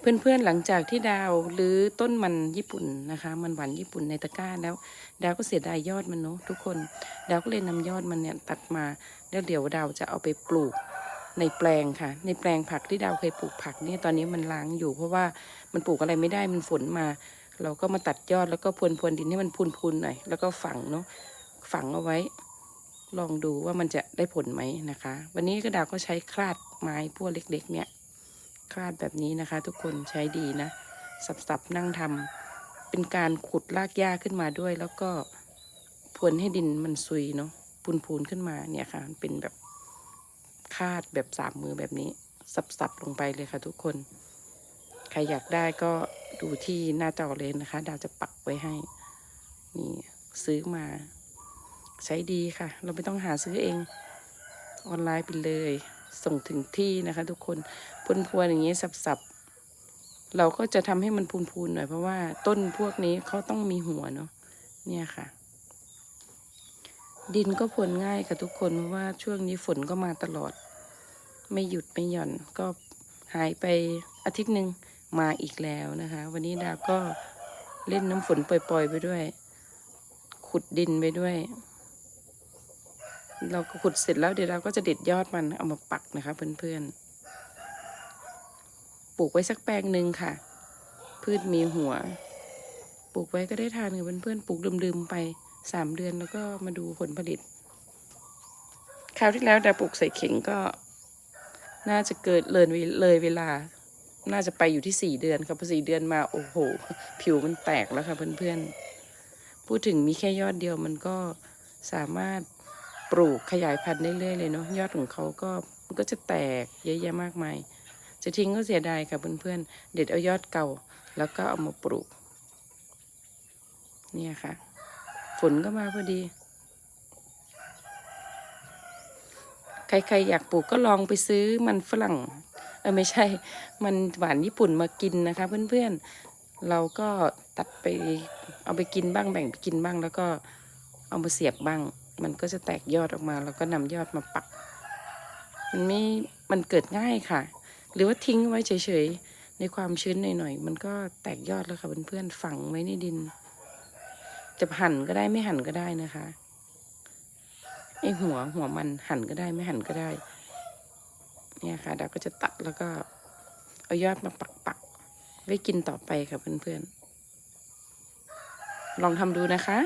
เพื่อนๆหลังจากที่ดาวหรือต้นมันญี่ปุ่นนะคะ มันหวานญี่ปุ่นในตะกร้าแล้ว ดาวก็เสียดายยอดมันเนาะทุกคน ดาวก็เลยนำยอดมันเนี่ยตัดมาแล้วเดี๋ยวดาวจะเอาไปปลูกในแปลงค่ะ ในแปลงผักที่ดาวเคยปลูกผักเนี่ยตอนนี้มันล้างอยู่ เพราะว่ามันปลูกอะไรไม่ได้มันฝนมา เราก็มาตัดยอดแล้วก็พรวนพรวนดินให้มันพูนๆหน่อยแล้วก็ฝังเนาะฝังเอาไว้ ลองดูว่ามันจะได้ผลไหมนะคะ วันนี้ก็ดาวก็ใช้คลาดไม้พวกเล็ก ๆ เนี่ย คลาดแบบนี้นะคะ ทุกคนใช้ดีนะ สับๆนั่งทำเป็นการขุดรากหญ้าขึ้นมาด้วย แล้วก็พรวนให้ดินมันซุยเนาะพูนๆขึ้นมาเนี่ยค่ะมันเป็นแบบคาดแบบสามมือแบบนี้ สับๆลงไปเลยค่ะ ทุกคน ใครอยากได้ก็ดูที่หน้าจอเลยนะคะ ดาวจะปักไว้ให้ นี่ซื้อมา ใช้ดีค่ะ เราไม่ต้องหาซื้อเอง ออนไลน์ไปเลย ส่งถึงที่นะคะทุกคนพูนๆอย่างนี้สับๆ เราก็จะทำให้มันพูนๆหน่อยเพราะว่าต้นพวกนี้เขาต้องมีหัวเนาะเนี่ยค่ะ ดินก็พรวนง่ายค่ะทุกคนเพราะว่าช่วงนี้ฝนก็มาตลอด ไม่หยุดไม่หย่อนก็หายไปอาทิตย์หนึ่งมาอีกแล้วนะคะ วันนี้ดาวก็เล่นน้ำฝนปล่อย ๆ ไปด้วย ขุดดินไปด้วย เราก็ขุดเสร็จแล้วเดี๋ยวเราก็จะเด็ดยอดมันเอามาปักนะคะเพื่อนๆ ปลูกไว้สักแปลงหนึ่งค่ะ พืชมีหัว ปลูกไว้ก็ได้ทานกับเพื่อนๆ ปลูกลืมๆไปสามเดือนแล้วก็มาดูผลผลิต คราวที่แล้วดาปลูกใส่เข่งก็ น่าจะเกิดเลยเลยเวลา น่าจะไปอยู่ที่สี่เดือนครับพอสี่เดือนมาโอ้โห ผิวมันแตกแล้วค่ะเพื่อนๆ พูดถึงมีแค่ยอดเดียวมันก็สามารถ ปลูกขยายพันธุ์ได้เรื่อยเลยเนาะยอดของเขาก็มันก็จะแตกเยอะแยะมากมาย จะทิ้งก็เสียดายค่ะเพื่อนๆ เด็ดเอายอดเก่า แล้วก็เอามาปลูก เนี่ยค่ะ ฝนก็มาพอดี ใครๆอยากปลูกก็ลองไปซื้อมันฝรั่งเออไม่ใช่ มันหวานญี่ปุ่นมากินนะคะ เพื่อนๆ เราก็ตัดไปเอาไปกินบ้างแบ่งไปกินบ้างแล้วก็เอามาเสียบบ้าง มันก็จะแตกยอดออกมา แล้วก็นำยอดมาปัก มันไม่ มันเกิดง่ายค่ะ หรือว่าทิ้งไว้เฉยๆ ในความชื้นหน่อยๆ มันก็แตกยอดแล้วค่ะเพื่อนๆ ฝังไว้ในดิน จะหั่นก็ได้ไม่หั่นก็ได้นะคะไอหัวหัวมันหั่นก็ได้ไม่หั่นก็ได้ เนี่ยค่ะดาวก็จะตัดแล้วก็เอายอดมาปักปักๆไว้กินต่อไปค่ะเพื่อนๆ ลองทำดูนะคะ